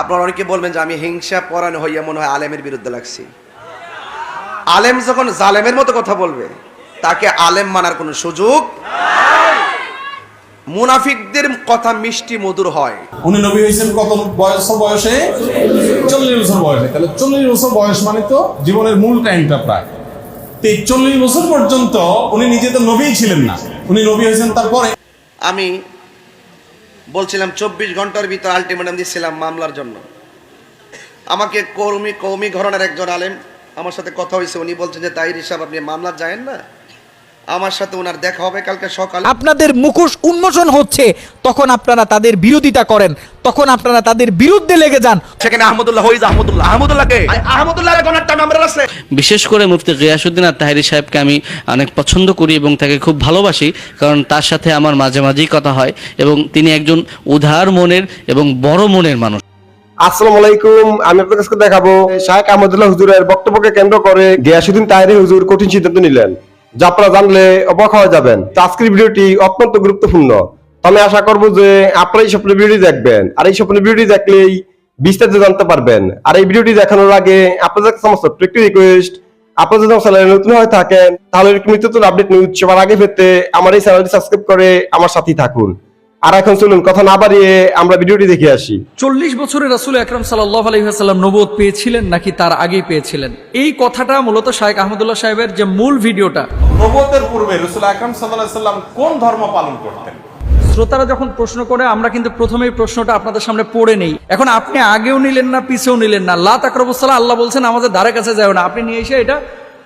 আপনারা অনেকে বলবেন যে আমি হিংসা পরায়ণ হইয়া মনে হয় আলেমের বিরুদ্ধে লাগছি। আলেম যখন জালেমের মতো কথা বলবে তাকে আলেম মানার কোনো সুযোগ মুনাফিকদের কথা মিষ্টি মধুর হয়। উনি নবী হয়েছেন কত বয়স বয়সে? চল্লিশ বছর বয়সে। তাহলে চল্লিশ বছর বয়স মানে তো জীবনের মূল টাইমটা প্রায়। তো এই চল্লিশ বছর পর্যন্ত উনি নিজে তো নবীই ছিলেন না। উনি নবী হয়েছেন তারপরে আমি বলছিলাম, চব্বিশ ঘণ্টার ভিতর আলটিমেটাম দিচ্ছিলাম মামলার জন্য। আমাকে কৌমি কৌমি ঘরনার একজন আলেম আমার সাথে কথা হয়েছে, উনি বলছেন যে তাই হিসাব আপনি মামলা যায়েন না? আমার সাথে ওনার দেখা হবে কালকে সকালে। আপনাদের মুখোশ উন্মোচন হচ্ছে তখন আপনারা তাদের বিরোধিতা করেন তখন আপনারা তাদের বিরুদ্ধে লেগে যান। সেখানে আহমদুল্লাহ হইজ আহমদুল্লাহ। আহমদুল্লাহকে? আহমদুল্লাহ গণার টাইম আমরা আছে? বিশেষ করে মুফতি গিয়াসুদ্দিন আর তাহিরি সাহেবকে আমি অনেক পছন্দ করি এবং তাকে খুব ভালোবাসি কারণ তার সাথে আমার মাঝে মাঝেই কথা হয় এবং তিনি একজন উদার মনের এবং বড় মনের মানুষ। আসসালামু আলাইকুম আমি আপনাদের কাছে দেখাবো শাহেখ আহমদুল্লাহ হুজুরের বক্তব্যকে কেন্দ্র করে গিয়াসুদ্দিন তাহেরি হুজুর কঠিন সিদ্ধান্ত নিলেন। যা আপনারা জানলে অবাক হয়ে যাবেন। আজকের ভিডিওটি অত্যন্ত গুরুত্বপূর্ণ। আমি আশা করব যে আপনারা এই স্বপ্নের ভিডিওটি দেখবেন। আর এই স্বপ্নের ভিডিওটি দেখলেই বিস্তারিত জানতে পারবেন। আর এই ভিডিওটি দেখানোর আগে আপনাদের কাছে সমস্ত একটি রিকোয়েস্ট আপনারা যদি আমার চ্যানেলে নতুন হয়ে থাকেন, তাহলে নিত্য নতুন আপডেট নিউজ সবার আগে পেতে আমার এই চ্যানেলটি সাবস্ক্রাইব করে আমার সাথেই থাকুন। আর এখন চলুন কথা না বাড়িয়ে আমরা ভিডিওটি দেখে আসি। চল্লিশ বছরের রাসুল আকরম সাল্লাহ আলহিহাসাল্লাম নবোধ পেয়েছিলেন নাকি তার আগেই পেয়েছিলেন? এই কথাটা মূলত শাহেক আহমদুল্লাহ সাহেবের যে মূল ভিডিওটা। নবতের পূর্বে রসুল আকরাম সাল্লাহ সাল্লাম কোন ধর্ম পালন করতেন? শ্রোতারা যখন প্রশ্ন করে আমরা কিন্তু প্রথমেই প্রশ্নটা আপনাদের সামনে পড়ে নেই। এখন আপনি আগেও নিলেন না পিছেও নিলেন না। লা তাকরবুসাল্লাহ আল্লাহ বলছেন আমাদের ধারে কাছে যায় না। আপনি নিয়ে এসে এটা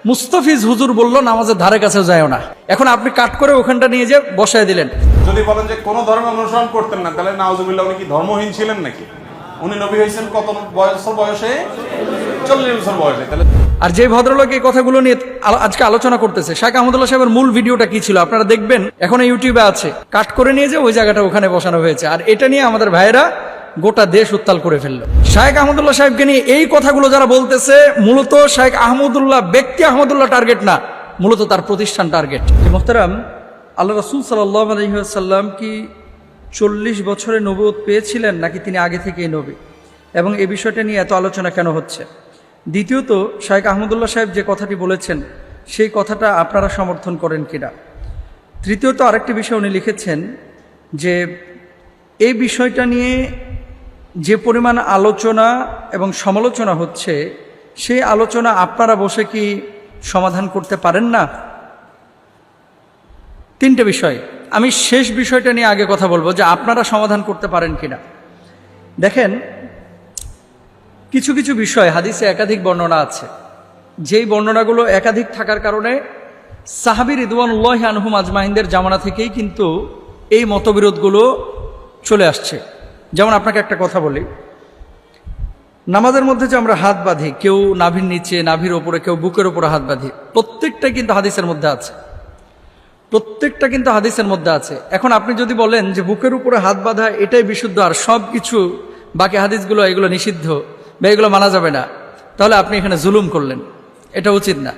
মুস্তাফিজ হুজুর বলল নামাজের ধারে কাছেও যায় না। এখন আপনি কাট করে ওখানটা নিয়ে যে বসায় দিলেন। যদি বলেন যে কোন ধর্ম অনুসরণ করতেন না তাহলে নাওজুবিল্লাহ উনি কি ধর্মহীন ছিলেন নাকি? উনি নবী হয়েছেন কত বয়স বয়সে? চল্লিশ বছর বয়সে তাহলে আর যে ভদ্রলোক এই কথাগুলো নিয়ে আজকে আলোচনা করতেছে শাহ আহমদুল্লাহ সাহেবের মূল ভিডিওটা কি ছিল? আপনারা দেখবেন এখন ইউটিউবে আছে। কাট করে নিয়ে যে ওই জায়গাটা ওখানে বসানো হয়েছে। আর এটা নিয়ে আমাদের ভাইয়েরা গোটা দেশ উত্তাল করে ফেলল। শাহেক আহমদুল্লাহ সাহেবকে নিয়ে এই কথাগুলো যারা বলতেছে, মূলত শাহেক আহমদুল্লাহ ব্যক্তি আহমদুল্লাহ টার্গেট না, মূলত তার প্রতিষ্ঠান টার্গেট মোহতারাম, আল্লাহ রসুল আলহিহাসাল্লাম কি চল্লিশ বছরে নবুত পেয়েছিলেন নাকি তিনি আগে থেকেই নবী? এবং এ বিষয়টা নিয়ে এত আলোচনা কেন হচ্ছে? দ্বিতীয়ত শাহেক আহমদুল্লাহ সাহেব যে কথাটি বলেছেন, সেই কথাটা আপনারা সমর্থন করেন কিনা? তৃতীয়ত আরেকটি বিষয় উনি লিখেছেন যে, এই বিষয়টা নিয়ে যে পরিমাণ আলোচনা এবং সমালোচনা হচ্ছে, সেই আলোচনা আপনারা বসে কি সমাধান করতে পারেন না? তিনটে বিষয়। আমি শেষ বিষয়টা নিয়ে আগে কথা বলব যে আপনারা সমাধান করতে পারেন কিনা। দেখেন, কিছু কিছু বিষয় হাদিসে একাধিক বর্ণনা আছে। যেই বর্ণনাগুলো একাধিক থাকার কারণে সাহাবির রিদওয়ানুল্লাহ আনহুম আজমাহিনদের জামানা থেকেই কিন্তু এই মতবিরোধগুলো চলে আসছে। যেমন আপনাকে একটা কথা বলি, নামাজের মধ্যে যে আমরা হাত বাঁধি, কেউ নাভির নিচে, নাভির ওপরে, কেউ বুকের ওপরে হাত বাঁধি প্রত্যেকটাই কিন্তু হাদিসের মধ্যে আছে। প্রত্যেকটা কিন্তু হাদিসের মধ্যে আছে। এখন আপনি যদি বলেন যে বুকের উপরে হাত বাঁধা এটাই বিশুদ্ধ আর সব কিছু বাকি হাদিসগুলো, এগুলো নিষিদ্ধ বা এগুলো মানা যাবে না, তাহলে আপনি এখানে জুলুম করলেন। এটা উচিত না।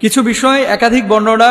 কিছু বিষয়, একাধিক বর্ণনা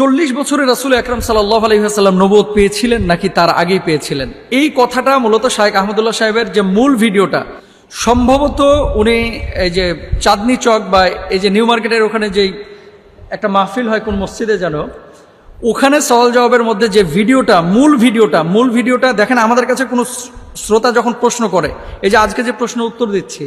চল্লিশ বছরের রাসুল আকরম সাল্লাহ আলহিহাসাল্লাম নবোধ পেয়েছিলেন নাকি তার আগেই পেয়েছিলেন? এই কথাটা মূলত শাহেক আহমদুল্লাহ সাহেবের যে মূল ভিডিওটা, সম্ভবত উনি এই যে চাঁদনি চক বা এই যে নিউ মার্কেটের ওখানে যেই একটা মাহফিল হয় কোন মসজিদে যেন, ওখানে সওয়াল জবাবের মধ্যে যে ভিডিওটা, মূল ভিডিওটা মূল ভিডিওটা দেখেন আমাদের কাছে কোনো শ্রোতা যখন প্রশ্ন করে, এই যে আজকে যে প্রশ্ন উত্তর দিচ্ছি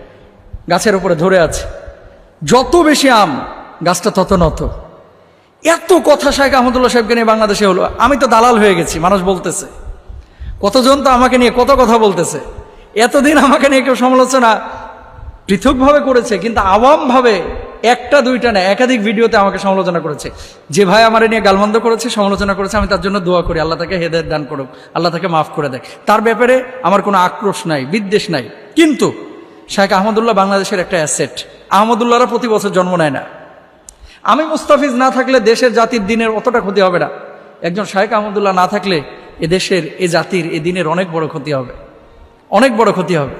গাছের উপরে ধরে আছে। যত বেশি আম, গাছটা তত নত। এত কথা শাহেখ আহমদুল্লাহ সাহেবকে নিয়ে বাংলাদেশে হলো। আমি তো দালাল হয়ে গেছি, মানুষ বলতেছে। কতজন তো আমাকে নিয়ে কত কথা বলতেছে। এতদিন আমাকে নিয়ে কেউ সমালোচনা পৃথকভাবে করেছে, কিন্তু আওয়ামভাবে একটা, দুইটা না, একাধিক ভিডিওতে আমাকে সমালোচনা করেছে। যে ভাই আমার নিয়ে গালমন্দ করেছে, সমালোচনা করেছে, আমি তার জন্য দোয়া করি, আল্লাহ তাকে হেদায়ত দান করুক, আল্লাহ তাকে মাফ করে দেয় তার ব্যাপারে আমার কোনো আক্রোশ নাই, বিদ্বেষ নাই। কিন্তু শাহেখ আহমদুল্লাহ বাংলাদেশের একটা অ্যাসেট। আহমদুল্লাহরা প্রতি বছর জন্ম নেয় না। আমি মুস্তাফিজ না থাকলে দেশের জাতির দিনের অতটা ক্ষতি হবে না। একজন শাহেখ আহমদুল্লাহ না থাকলে এ দেশের, এ জাতির, এ দিনের অনেক বড় ক্ষতি হবে। অনেক বড় ক্ষতি হবে।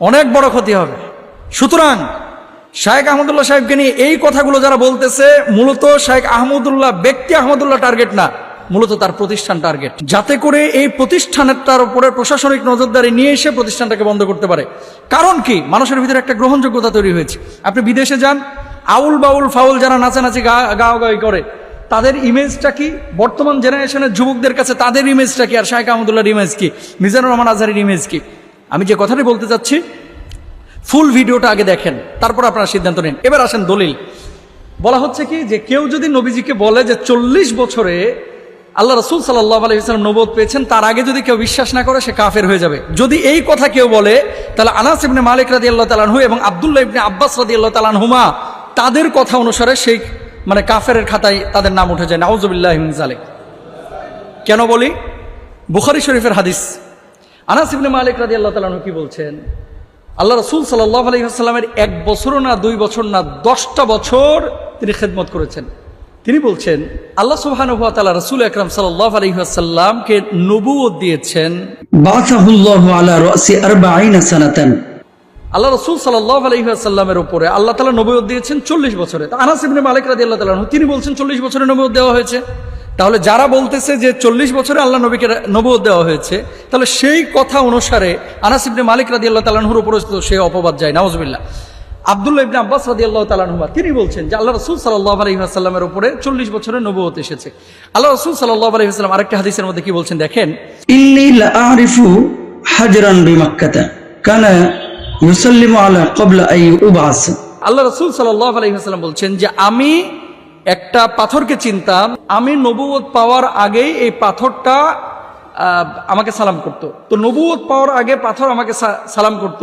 অনেক বড় ক্ষতি হবে। সুতরাং শাহেখ আহমদুল্লাহ সাহেবকে নিয়ে এই কথাগুলো যারা বলতেছে, মূলত শাহেখ আহমদুল্লাহ ব্যক্তি আহমদুল্লাহ টার্গেট না। মূলত তার প্রতিষ্ঠান টার্গেট। যাতে করে এই প্রতিষ্ঠানের তার উপরে প্রশাসনিক নজরদারি নিয়ে এসে প্রতিষ্ঠানটাকে বন্ধ করতে পারে। কারণ কি? মানুষের ভিতরে একটা গ্রহণযোগ্যতা তৈরি হয়েছে। আপনি বিদেশে যান, আউল বাউল ফাউল যারা নাচানাচি গা গাওয়াগাই করে, তাদের ইমেজটা কি? বর্তমান জেনারেশনের যুবকদের কাছে তাদের ইমেজটা কি? আর শাহেখ আহমদুল্লাহর ইমেজ কি? মিজানুর রহমান আজহারের ইমেজ কি? আমি যে কথাটি বলতে চাচ্ছি ফুল ভিডিওটা আগে দেখেন, তারপর আপনারা সিদ্ধান্ত নিন। এবার আসেন দলিল। বলা হচ্ছে কি? যে কেউ যদি নবীজিকে বলে যে চল্লিশ বছরে আল্লাহ রসুল সাল্লাহ আলহিহাম নবোধ পেয়েছেন, তার আগে যদি কেউ বিশ্বাস না করে, সে কাফের হয়ে যাবে। যদি এই কথা কেউ বলে, তাহলে আনাস ইবনে মালিক রাদি আল্লাহ তালানহু এবং আবদুল্লাহ ইবনে আব্বাস রাদি আল্লাহ তালানহুমা তাদের কথা অনুসারে সেই মানে কাফের খাতায় তাদের নাম উঠে যায় নাউজুবিল্লাহ জালেক কেন বলি? বুখারি শরীফের হাদিস। আনাস ইবনে মালিক রাদি আল্লাহ তালানহু কি বলছেন? আল্লাহ রসুল সাল্লাহ আলহিহাস্লামের এক বছর না দুই বছর না দশটা বছর তিনি খেদমত করেছেন। তিনি বলছেন আল্লাহ সুবাহানুভাতালা রসুল আকরাম সাল্লাহ আলহিহাসাল্লামকে নবুও দিয়েছেন। আল্লাহ রসুল সাল্লাহ উপরে আল্লাহ তালা নবুও দিয়েছেন চল্লিশ বছরে। আনাস মালিক রাজি আল্লাহ তিনি বলছেন চল্লিশ বছরে নবুও দেওয়া হয়েছে। তাহলে যারা বলতেছে যে চল্লিশ বছরে আল্লাহ নবীকে নবুও দেওয়া হয়েছে তাহলে সেই কথা অনুসারে আনাসিবনে মালিক রাজি আল্লাহ তালাহুর উপরে সেই অপবাদ যায় নওয়াজবিল্লা আবদুল্লাহ ইবনে আব্বাস রাদি আল্লাহ তালানহুমা তিনি বলছেন যে আল্লাহ রসুল সাল্লাহ আলহিহাস্লামের উপরে চল্লিশ বছরের নবত এসেছে। আল্লাহ রসুল সাল্লাহ আলহিহাস্লাম আরেকটা হাদিসের মধ্যে কি বলছেন দেখেন? ইন্নি আরিফু হাজরান বিমাক্কাতা কানা উবাস আল্লাহ রসুল সাল্লাহ আলহিহাস্লাম বলছেন যে আমি একটা পাথরকে চিনতাম আমি নবুয়ত পাওয়ার আগেই এই পাথরটা আমাকে সালাম করত। তো নবুয়ত পাওয়ার আগে পাথর আমাকে সালাম করত।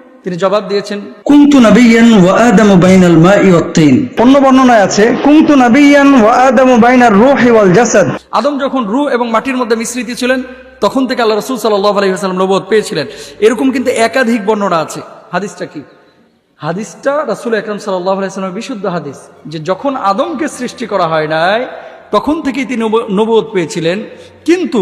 তিনি জবাব দিয়েছেন কুন্তু নাবিয়ান ওয়া আদামু বাইনাল মাই ওয়া তিন। অন্য বর্ণনায় আছে কুন্তু নাবিয়ান ওয়া আদামু বাইনার রূহি ওয়াল জাসাদ। আদম যখন রূহ এবং মাটির মধ্যে মিশ্রিত ছিলেন তখন থেকে আল্লাহ রাসূল সাল্লাল্লাহু আলাইহি ওয়াসাল্লাম নবুয়ত পেয়েছিলেন। এরকম কিন্তু একাধিক বর্ণনা আছে। হাদিসটা কি? হাদিসটা রাসূল আকরাম সাল্লাল্লাহু আলাইহি ওয়াসাল্লামের বিশুদ্ধ হাদিস যে যখন আদমকে সৃষ্টি করা হয় নাই তখন থেকেই তিনি নবুয়ত পেয়েছিলেন। কিন্তু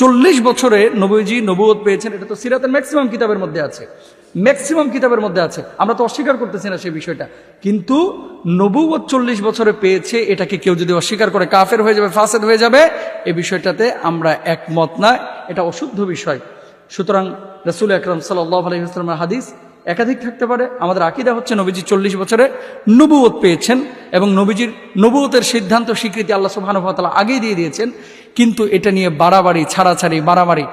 চল্লিশ বছরে নবীজি নবুয়ত পেয়েছেন, এটা তো সিরাতের ম্যাক্সিমাম কিতাবের মধ্যে আছে। ম্যাক্সিমাম কিতাবের মধ্যে আছে। আমরা তো অস্বীকার করতেছি না সেই বিষয়টা। কিন্তু নবুয়ত চল্লিশ বছরে পেয়েছে, এটাকে কেউ যদি অস্বীকার করে কাফের হয়ে যাবে, ফাসেদ হয়ে যাবে এই বিষয়টাতে আমরা একমত না। এটা অশুদ্ধ বিষয়। সুতরাং রসুল আকরম সাল্লাহ আলহিহাস্লামের হাদিস একাধিক থাকতে পারে। আমাদের আকিদা হচ্ছে নবীজি চল্লিশ বছরে নবুয়ত পেয়েছেন এবং নবীজির নবুয়তের সিদ্ধান্ত, স্বীকৃতি আল্লাহ সুবাহানুভাতালা আগেই দিয়ে দিয়েছেন। কিন্তু এটা নিয়ে বাড়াবাড়ি, ছাড়াছাড়ি বাড়াবাড়ি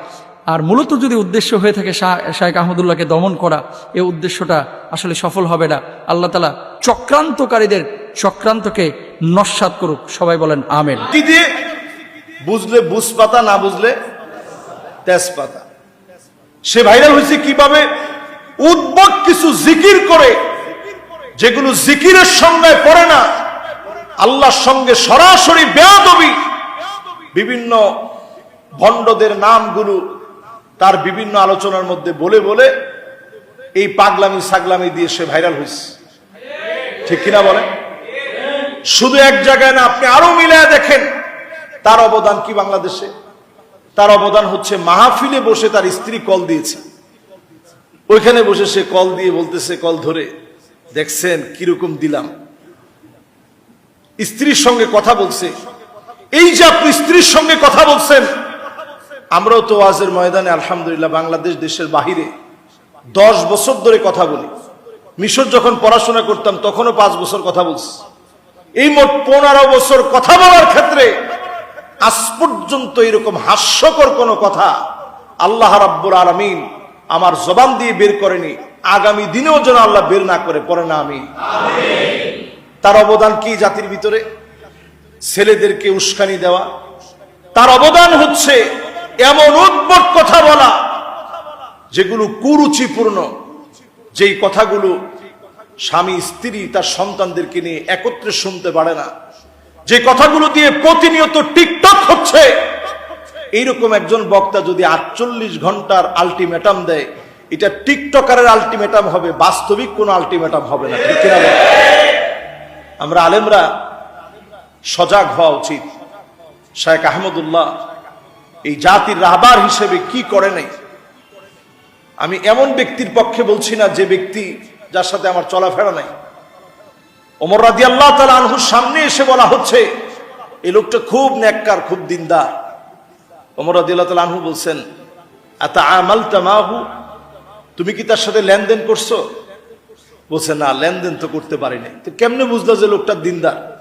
আর মূলত যদি উদ্দেশ্য হয়ে থাকে শাহ- শাহেখ আহমদুল্লাহকে দমন করা এই উদ্দেশ্যটা আসলে সফল হবে না। আল্লাহ তালা চক্রান্তকারীদের, চক্রান্তকে নস্বাত করুক। সবাই বলেন, আমেন। বুঝলে বুঝ পাতা না বুঝলে তেজপাতা। সে ভাইরাল হয়েছে কীভাবে? উদ্ভট কিছু জিকির করে, যেগুলো জিকিরের সঙ্গে পড়ে না, আল্লাহর সঙ্গে সরাসরি বেয়াদবি বিভিন্ন ভণ্ডদের নামগুলো তার বিভিন্ন আলোচনার মধ্যে বলে বলে এই পাগলামি সাগলামি দিয়ে সে ভাইরাল হয়েছে। ঠিক কিনা বলেন? শুধু এক জায়গায় না, আপনি আরও মিলায় দেখেন, তার অবদান কি বাংলাদেশে? তার অবদান হচ্ছে মাহফিলে বসে তার স্ত্রী কল দিয়েছে। ওইখানে বসে সে কল দিয়ে বলতেছে, কল ধরে, দেখছেন কীরকম দিলাম। স্ত্রীর সঙ্গে কথা বলছে এই যে আপনি স্ত্রীর সঙ্গে কথা বলছেন, আমরাও তো ওয়াজের ময়দানে, আলহামদুলিল্লাহ, বাংলাদেশ দেশের বাহিরে দশ বছর ধরে কথা বলি। মিশর যখন পড়াশোনা করতাম, তখনও পাঁচ বছর কথা বলছি। এই মোট পনেরো বছর কথা বলার ক্ষেত্রে আজ পর্যন্ত এরকম হাস্যকর কোনো কথা আল্লাহ রাব্বুল আলামিন আমার জবান দিয়ে বের করেনি। আগামী দিনেও যেন আল্লাহ বের না করে, পরে না আমি। তার অবদান কি জাতির ভিতরে? ছেলেদেরকে উস্কানি দেওয়া, তার অবদান হচ্ছে এমন উদ্ভট কথা বলা, যেগুলো কুরুচিপূর্ণ, যেই কথাগুলো স্বামী, স্ত্রী, তার সন্তানদেরকে নিয়ে একত্রে শুনতে পারে না। যে কথাগুলো দিয়ে প্রতিনিয়ত টিকটক হচ্ছে, এইরকম একজন বক্তা যদি আটচল্লিশ ঘণ্টার আলটিমেটাম দেয়, এটা টিকটকারের আলটিমেটাম হবে, বাস্তবিক কোনো আলটিমেটাম হবে না আমরা আলেমরা সজাগ হওয়া উচিত। শায়েখ আহমদুল্লাহ এই জাতির রাহবার হিসেবে কি করে নাই? আমি এমন ব্যক্তির পক্ষে বলছি না যে ব্যক্তি যার সাথে আমার চলাফেরা নাই। ওমর রাদি আল্লাহ তালা আনহুর সামনে এসে বলা হচ্ছে এই লোকটা খুব নেককার খুব দিনদার। ওমর রাদি আল্লাহ তালা আনহু বলছেন এত আমাল তামাহু তুমি কি তার সাথে লেনদেন করছ? বলছে, না, লেনদেন তো করতে পারিনি তো কেমনে বুঝলো যে লোকটা দিনদার?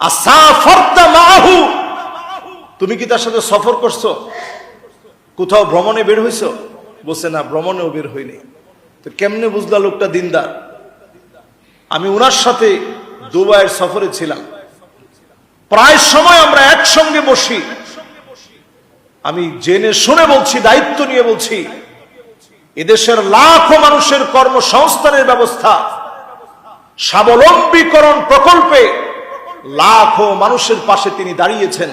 মাহু তুমি কি তার সাথে সফর করছ? কোথাও ভ্রমণে বের হইছো? বলছে, না, ভ্রমণেও বের হইনি। তো কেমনে বুঝলা লোকটা দিনদার? আমি ওনার সাথে দুবাইয়ের সফরে ছিলাম। প্রায় সময় আমরা একসঙ্গে বসি। আমি জেনে শুনে বলছি, দায়িত্ব নিয়ে বলছি, এদেশের লাখো মানুষের কর্মসংস্থানের ব্যবস্থা, স্বাবলম্বীকরণ প্রকল্পে লাখো মানুষের পাশে তিনি দাঁড়িয়েছেন।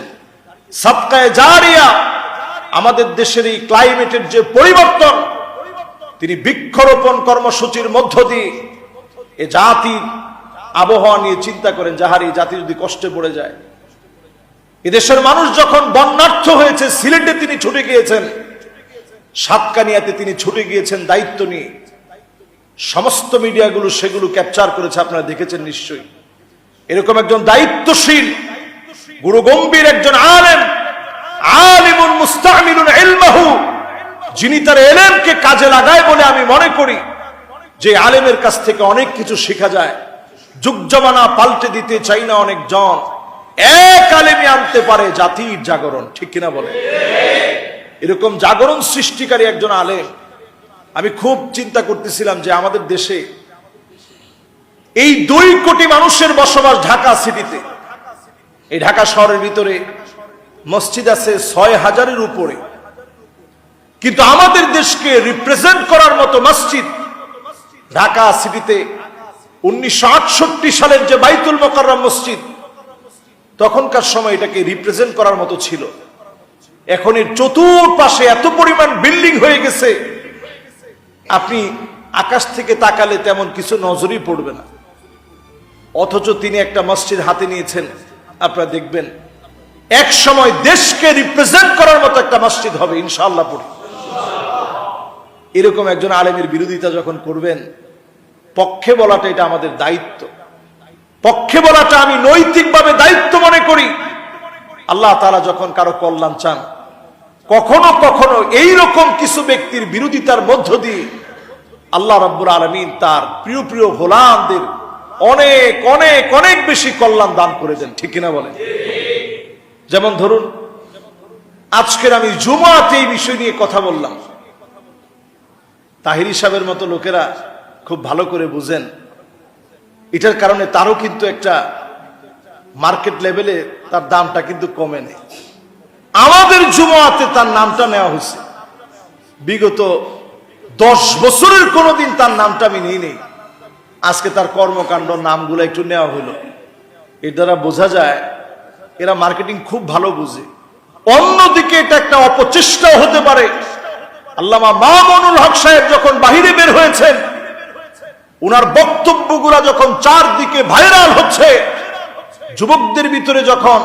সৎকায় জারিয়া আমাদের দেশের এই ক্লাইমেটের যে পরিবর্তন, তিনি বৃক্ষরোপণ কর্মসূচির মধ্য দিয়ে এ জাতির আবহাওয়া নিয়ে চিন্তা করেন যাহার এই জাতি যদি কষ্টে পড়ে যায়। এদেশের মানুষ যখন বন্যার্থ হয়েছে, সিলেটে তিনি ছুটে গিয়েছেন, সাতকানিয়াতে তিনি ছুটে গিয়েছেন দায়িত্ব নিয়ে। সমস্ত মিডিয়াগুলো সেগুলো ক্যাপচার করেছে, আপনারা দেখেছেন নিশ্চয়ই। এরকম একজন দায়িত্বশীল, গুরু গম্ভীর একজন আলেম আলিমুন মুস্তামিলুন ইলমাহু, যিনি তার এলেমকে কাজে লাগায় বলে আমি মনে করি যে আলেমের কাছ থেকে অনেক কিছু শেখা যায়। যুগ জমানা পাল্টে দিতে চাই না অনেক জন। এক আলেমে আনতে পারে জাতির জাগরণ, ঠিক কিনা বলে? এরকম জাগরণ সৃষ্টিকারী একজন আলেম। আমি খুব চিন্তা করতেছিলাম যে আমাদের দেশে এই দুই কোটি মানুষের বসবাস ঢাকা সিটিতে। এই ঢাকা শহরের ভিতরে মসজিদ আছে ছয় হাজারের উপরে। কিন্তু আমাদের দেশকে রিপ্রেজেন্ট করার মতো মসজিদ ঢাকা সিটিতে উনিশশো আটষট্টি সালের যে বাইতুল মোকাররম মসজিদ, তখনকার সময় এটাকে রিপ্রেজেন্ট করার মতো ছিল। এখন এর চতুর্পাশে এত পরিমাণ বিল্ডিং হয়ে গেছে। আপনি আকাশ থেকে তাকালে তেমন কিছু নজরই পড়বে না। অথচ তিনি একটা মসজিদ হাতে নিয়েছেন। আপনারা দেখবেন, এক সময় দেশকে রিপ্রেজেন্ট করার মতো একটা মসজিদ হবে ইনশাআল্লাহ এরকম একজন আলেমের বিরোধিতা যখন করবেন, পক্ষে বলাটা এটা আমাদের দায়িত্ব। পক্ষে বলাটা আমি নৈতিকভাবে দায়িত্ব মনে করি। আল্লাহ তারা যখন কারও কল্যাণ চান, কখনো কখনো এই রকম কিছু ব্যক্তির বিরোধিতার মধ্য দিয়ে আল্লাহ রব্বুর আলমিন তার প্রিয় প্রিয় গোলামদের অনেক অনেক অনেক বেশি কল্যাণ দান করে দেন, ঠিক কিনা বলেন? যেমন ধরুন, আজকের আমি জুমাতে এই বিষয় নিয়ে কথা বললাম। তাহির সাহেবের মতো লোকেরা খুব ভালো করে বুঝেন, এটার কারণে তারও কিন্তু একটা মার্কেট লেভেলে তার দামটা কিন্তু কমে নেই। আমাদের জুমাতে তার নামটা নেওয়া হয়েছে। বিগত দশ বছরের কোনোদিন তার নামটা আমি নিই নেই আজকে তার কর্মকাণ্ড নামগুলো একটু নেওয়া হলো। এর দ্বারা বোঝা যায়, এরা মার্কেটিং খুব ভালো বুঝে। অন্যদিকে এটা একটা অপচেষ্টাও হতে পারে। আল্লামা মামুনুল হক সাহেব যখন বাহিরে বের হয়েছেন, উনার বক্তব্যগুলা যখন চারদিকে ভাইরাল হচ্ছে, যুবকদের ভিতরে যখন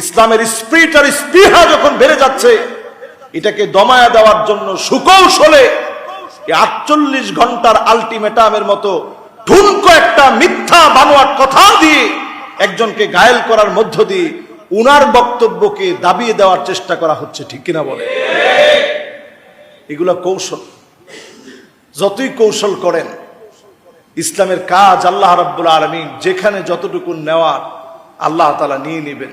ইসলামের স্পিরিট আর স্পৃহা যখন বেড়ে যাচ্ছে, এটাকে দমায়া দেওয়ার জন্য সুকৌশলে আটচল্লিশ ঘণ্টার আলটিমেটামের মতো ঠুনকো একটা মিথ্যা বানোয়ার কথা দিয়ে একজনকে ঘায়েল করার মধ্য দিয়ে উনার বক্তব্যকে দাবিয়ে দেওয়ার চেষ্টা করা হচ্ছে, ঠিক কিনা বলে? এগুলো কৌশল। যতই কৌশল করেন, ইসলামের কাজ আল্লাহ রাব্বুল আলমিন যেখানে যতটুকু নেওয়ার আল্লাহ তালা নিয়ে নেবেন।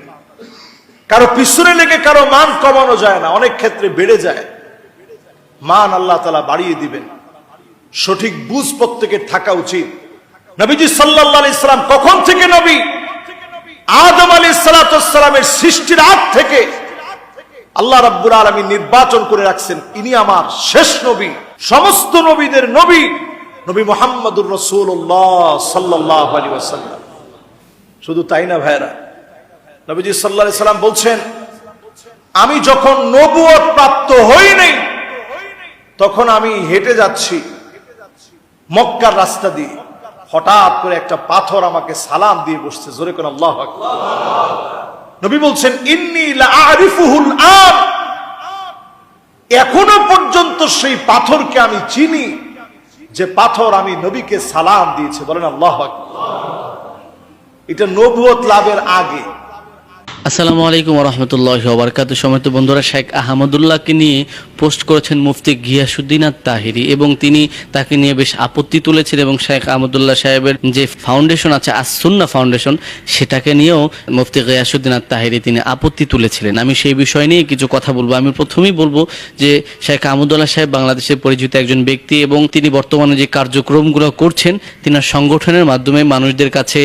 কারও পিছনে লেগে কারও মান কমানো যায় না, অনেক ক্ষেত্রে বেড়ে যায়। মান আল্লাহ তালা বাড়িয়ে দিবেন। সঠিক বুঝ প্রত্যেকের থাকা উচিত। নবীজি সাল্লাহ ইসলাম কখন থেকে নবী? আদম আলী সালাতামের সৃষ্টির আগ থেকে। আল্লাহ রাব্বুল আলমী নির্বাচন করে রাখছেন, ইনি আমার শেষ নবী, সমস্ত নবীদের নবী নবী মোহাম্মদুর রসুল্লাহ সাল্লাহ আলী ওয়াসাল্লাম। শুধু তাই না ভাইরা নবীজি সাল্লাহ সাল্লাম বলছেন, আমি যখন নবুয়ত প্রাপ্ত হই নাই, তখন আমি হেঁটে যাচ্ছি, মক্কার রাস্তা দিয়ে। হঠাৎ করে একটা পাথর আমাকে সালাম দিয়ে বসছে, জোরে কোন আল্লাহ নবী বলছেন আরিফুল আর এখনও পর্যন্ত সেই পাথরকে আমি চিনি, যে পাথর আমি নবীকে সালাম দিয়েছে। বলেন আল্লাহ এটা নবুয়ত লাভের আগে। আসসালামু আলাইকুম রহমতুল্লাহ ওবরকাত সময় বন্ধুরা, শেখ আহমদুল্লাহকে নিয়ে পোস্ট করেছেন মুফতি গিয়াসুদ্দিন আত তাহিরি এবং তিনি তাকে নিয়ে বেশ আপত্তি তুলেছেন এবং শেখ আহমদুল্লাহ সাহেবের যে ফাউন্ডেশন আছে আসুন্না ফাউন্ডেশন, সেটাকে নিয়েও মুফতি গিয়াসুদ্দিন আত তাহিরি তিনি আপত্তি তুলেছিলেন। আমি সেই বিষয় নিয়ে কিছু কথা বলব। আমি প্রথমেই বলব যে শেখ আহমদুল্লাহ সাহেব বাংলাদেশের পরিচিত একজন ব্যক্তি এবং তিনি বর্তমানে যে কার্যক্রমগুলো করছেন, তিনি সংগঠনের মাধ্যমে মানুষদের কাছে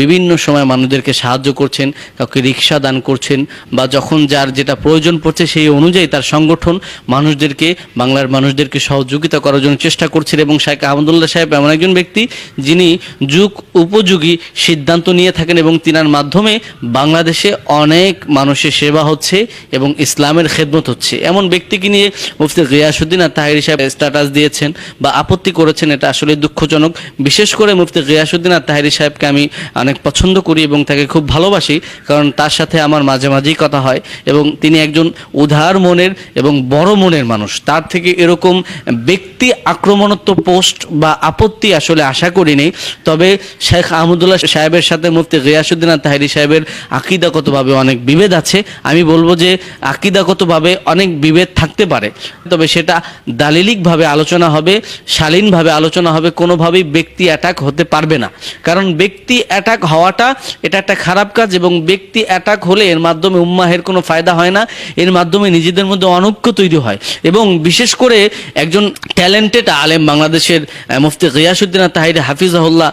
বিভিন্ন সময় মানুষদেরকে সাহায্য করছেন, কাউকে রিক্সা দান করছেন বা যখন যার যেটা প্রয়োজন পড়ছে সেই অনুযায়ী তার সংগঠন মানুষদেরকে, বাংলার মানুষদেরকে সহযোগিতা করার জন্য চেষ্টা করছেন এবং শেখ আহমদুল্লাহ সাহেব এমন একজন ব্যক্তি যিনি যুগ উপযোগী সিদ্ধান্ত নিয়ে থাকেন এবং তিনার মাধ্যমে বাংলাদেশে অনেক মানুষের সেবা হচ্ছে এবং ইসলামের খেদমত হচ্ছে। এমন ব্যক্তিকে নিয়ে মুফতি গিয়াসুদ্দিন আর তাহির সাহেব স্ট্যাটাস দিয়েছেন বা আপত্তি করেছেন, এটা আসলে দুঃখজনক। বিশেষ করে মুফতি গিয়াসুদ্দিন আর তাহিরি সাহেবকে আমি অনেক পছন্দ করি এবং তাকে খুব ভালোবাসি, কারণ তার সাথে আমার মাঝে মাঝেই কথা হয় এবং তিনি একজন উদার মনের এবং বড় মনের মানুষ। তার থেকে এরকম ব্যক্তি আক্রমণাত্মক পোস্ট বা আপত্তি আসলে আশা করিনি তবে শেখ আহমদুল্লাহ সাহেবের সাথে মুফতি গিয়াসুদ্দিন তাহিরি সাহেবের আকিদাগতভাবে অনেক বিভেদ আছে। আমি বলব যে আকিদাগতভাবে অনেক বিভেদ থাকতে পারে। তবে সেটা দালিলিকভাবে আলোচনা হবে, শালীনভাবে আলোচনা হবে, কোনোভাবেই ব্যক্তি অ্যাটাক হতে পারবে না। কারণ ব্যক্তি অ্যাটাক হওয়াটা, এটা একটা খারাপ কাজ এবং ব্যক্তি অ্যাটাক পোশাক হলে এর মাধ্যমে উম্মাহের কোনো ফায়দা হয় না, এর মাধ্যমে নিজেদের মধ্যে অনৈক্য তৈরি হয়। এবং বিশেষ করে একজন ট্যালেন্টেড আলেম বাংলাদেশের মুফতি গিয়াসুদ্দিন তাহির হাফিজাহুল্লাহ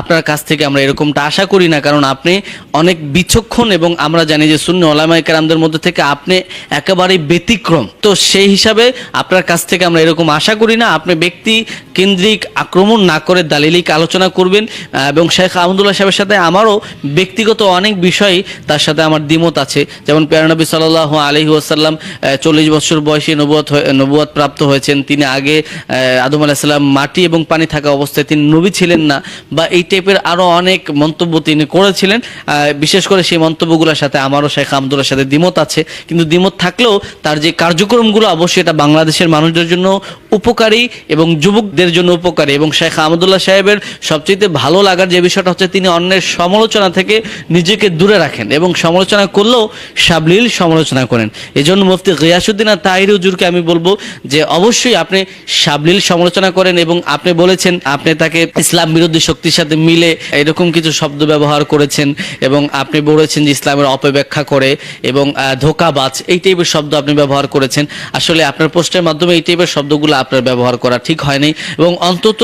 আপনার কাছ থেকে আমরা এরকমটা আশা করি না, কারণ আপনি অনেক বিচক্ষণ এবং আমরা জানি যে শূন্য ওলামাই কেরামদের মধ্যে থেকে আপনি একেবারেই ব্যতিক্রম। তো সেই হিসাবে আপনার কাছ থেকে আমরা এরকম আশা করি না, আপনি ব্যক্তি কেন্দ্রিক আক্রমণ না করে দালিলিক আলোচনা করবেন এবং শেখ আহমদুল্লাহ সাহেবের সাথে আমারও ব্যক্তিগত অনেক বিষয় তার সাথে আমার দ্বিমত আছে। যেমন প্যারানবী সাল্লাহ আলহি আসাল্লাম চল্লিশ বছর বয়সে নবুয়াত নবুয়াত প্রাপ্ত হয়েছেন। তিনি আগে আদম আলাহিসাল্লাম মাটি এবং পানি থাকা অবস্থায় তিনি নবী ছিলেন না বা এই টাইপের আরও অনেক মন্তব্য তিনি করেছিলেন। বিশেষ করে সেই মন্তব্যগুলোর সাথে আমারও শেখ আহমদুল্লাহর সাথে দ্বিমত আছে। কিন্তু দ্বিমত থাকলেও তার যে কার্যক্রমগুলো অবশ্যই এটা বাংলাদেশের মানুষদের জন্য উপকারী এবং যুবকদের জন্য উপকারী। এবং শেখ আহমদুল্লাহ সাহেবের সবচেয়ে ভালো লাগার যে বিষয়টা হচ্ছে তিনি অন্যের সমালোচনা থেকে নিজেকে দূরে রাখেন এবং সমালোচনা করলেও সাবলীল সমালোচনা করেন। এই জন্য মুফতি গিয়াসুদ্দিন আর তাহির হুজুরকে আমি বলব যে অবশ্যই আপনি সাবলীল সমালোচনা করেন এবং আপনি বলেছেন, আপনি তাকে ইসলাম বিরোধী শক্তির সাথে মিলে এরকম কিছু শব্দ ব্যবহার করেছেন এবং আপনি বলেছেন যে ইসলামের অপব্যাখ্যা করে এবং ধোঁকাবাজ, এই টাইপের শব্দ আপনি ব্যবহার করেছেন। আসলে আপনার পোস্টের মাধ্যমে এই টাইপের শব্দগুলো আপনার ব্যবহার করা ঠিক হয়নি এবং অন্তত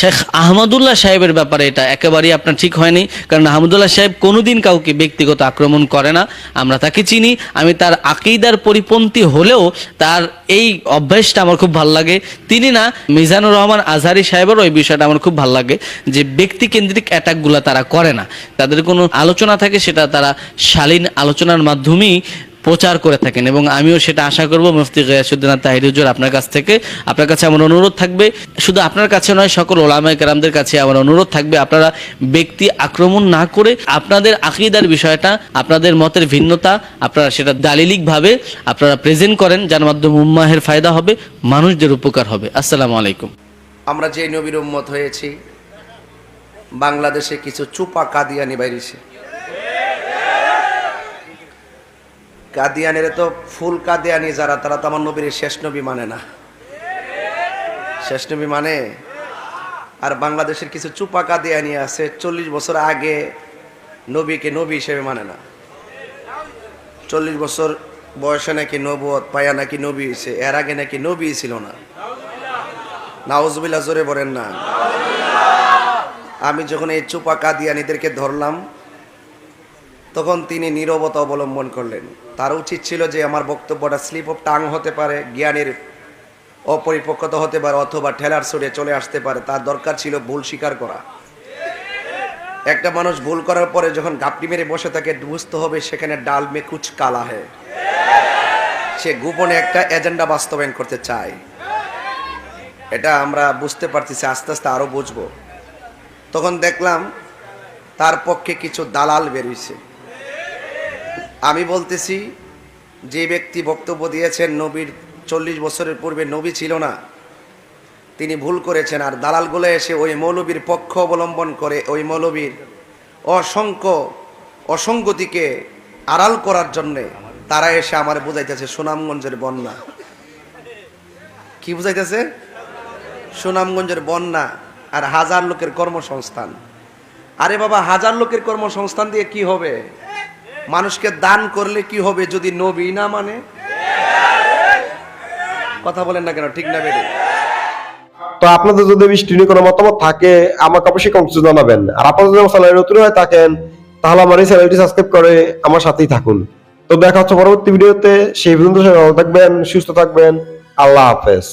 শেখ আহমদুল্লাহ সাহেবের ব্যাপারে এটা একেবারেই আপনার ঠিক হয়নি। কারণ আহমদুল্লাহ সাহেব কোনোদিন কাউকে ব্যক্তিগত আক্রমণ করে না, আমরা তাকে চিনি। আমি তার আকিদার পরিপন্থী হলেও তার এই অভ্যাসটা আমার খুব ভালো লাগে। তিনি না, মিজানুর রহমান আজহারি সাহেবেরও ওই বিষয়টা আমার খুব ভালো লাগে, যে ব্যক্তি কেন্দ্রিক অ্যাটাকগুলো তারা করে না। তাদের কোনো আলোচনা থাকে সেটা তারা শালীন আলোচনার মাধ্যমেই প্রচার করে থাকেন এবং আমিও সেটা আশা করব। মুফতি গিয়াসুদ্দিন তাহিরুজুর আপনার কাছ থেকে। আপনার কাছে আমার অনুরোধ থাকবে, শুধু আপনার কাছে নয়, সকল ওলামায় কেরামদের কাছে আমার অনুরোধ থাকবে, আপনারা ব্যক্তি আক্রমণ না করে আপনাদের আকিদার বিষয়টা, আপনাদের মতের ভিন্নতা, আপনারা সেটা দালিলিকভাবে আপনারা প্রেজেন্ট করেন, যার মাধ্যমে উম্মাহের ফায়দা হবে, মানুষদের উপকার হবে। আসসালামু আলাইকুম। আমরা যে নবীর উম্মত হয়েছি, বাংলাদেশে কিছু চুপা কাদিয়ানি বাইরেছে। কাদিয়ানের তো ফুল কাদিয়ানি যারা, তারা তো আমার নবীর শেষ নবী মানে না। শেষ নবী মানে? আর বাংলাদেশের কিছু চুপা কাদিয়ানি আছে, চল্লিশ বছর আগে নবীকে নবী হিসেবে মানে না। চল্লিশ বছর বয়সে নাকি নবুয়ত পায়া নাকি নবী হয়েছে এর আগে নাকি নবী ছিল না। নাওজবিল্লা জোরে বলেন না। আমি যখন এই চুপা কাদিয়ানিদেরকে ধরলাম তখন তিনি নীরবতা অবলম্বন করলেন। তার উচিত ছিল যে আমার বক্তব্যটা স্লিপ অফ টাং হতে পারে, জ্ঞানের অপরিপক্কতা হতে পারে অথবা ঠেলার সরে চলে আসতে পারে, তার দরকার ছিল ভুল স্বীকার করা। একটা মানুষ ভুল করার পরে যখন গাপটি মেরে বসে থাকে, বুঝতে হবে সেখানে ডাল মে কুচ কালা হে। সে গোপনে একটা এজেন্ডা বাস্তবায়ন করতে চায়। এটা আমরা বুঝতে পারতেছি, আস্তে আস্তে আরও বুঝব। তখন দেখলাম তার পক্ষে কিছু দালাল বেরিয়েছে। আমি বলতেছি, যে ব্যক্তি বক্তব্য দিয়েছেন নবীর চল্লিশ বছরের পূর্বে, নবী ছিল না। তিনি ভুল করেছেন আর দালালগুলো এসে ওই মৌলবীর পক্ষ অবলম্বন করে ওই মৌলবীর অসংখ্য অসঙ্গতিকে আড়াল করার জন্যে তারা এসে আমার বুঝাইতেছে সুনামগঞ্জের বন্যা। কি বুঝাইতেছে? সুনামগঞ্জের বন্যা আর হাজার লোকের কর্মসংস্থান। আরে বাবা, হাজার লোকের কর্মসংস্থান দিয়ে কি হবে? মানুষকে দান করলে কি হবে যদি নবী না মানে? কথা বলেন না কেন, ঠিক না বেড়ে তো আপনাদের যদি বৃষ্টি নিয়ে কোনো মতামত থাকে, আমাকে অবশ্যই কমেন্টে জানাবেন। আর আপনারা যদি আমার চ্যানেলে নতুন হয়ে থাকেন, তাহলে আমার এই চ্যানেলটি সাবস্ক্রাইব করে আমার সাথেই থাকুন। তো দেখা হচ্ছে পরবর্তী ভিডিওতে সেই পর্যন্ত ভালো থাকবেন, সুস্থ থাকবেন, আল্লাহ হাফেজ।